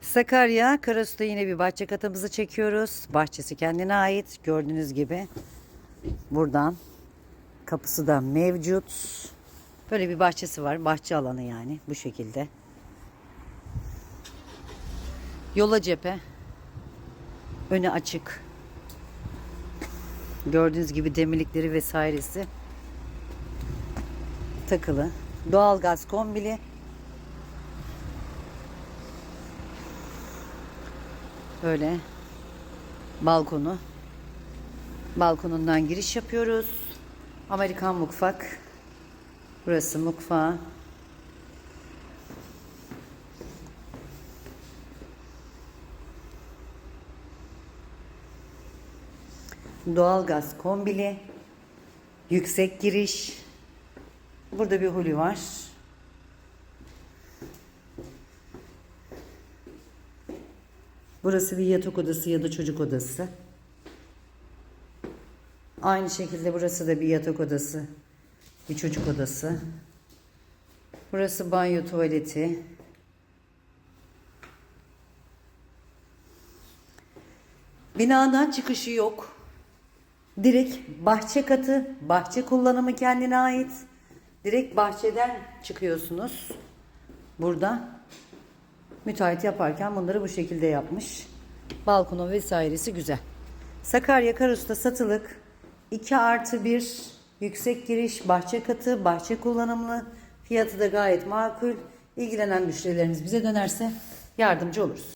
Sakarya Karasu'da yine bir bahçe katımızı çekiyoruz. Bahçesi kendine ait. Gördüğünüz gibi buradan kapısı da mevcut. Böyle bir bahçesi var. Bahçe alanı yani bu şekilde. Yola cephe. Önü açık. Gördüğünüz gibi demirlikleri vesairesi takılı. Doğalgaz kombili. Böyle balkonu. Balkonundan giriş yapıyoruz. Amerikan mutfak. Burası mutfağı. Doğalgaz kombili. Yüksek giriş. Burada bir huli var. Burası bir yatak odası ya da çocuk odası. Aynı şekilde burası da bir yatak odası, bir çocuk odası. Burası banyo tuvaleti. Binadan çıkışı yok. Direkt bahçe katı, bahçe kullanımı kendine ait. Direkt bahçeden çıkıyorsunuz. Burada müteahhit yaparken bunları bu şekilde yapmış. Balkonu vesairesi güzel. Sakarya Karus'ta satılık 2 artı 1 yüksek giriş bahçe katı, bahçe kullanımlı. Fiyatı da gayet makul. İlgilenen müşterilerimiz bize dönerse yardımcı oluruz.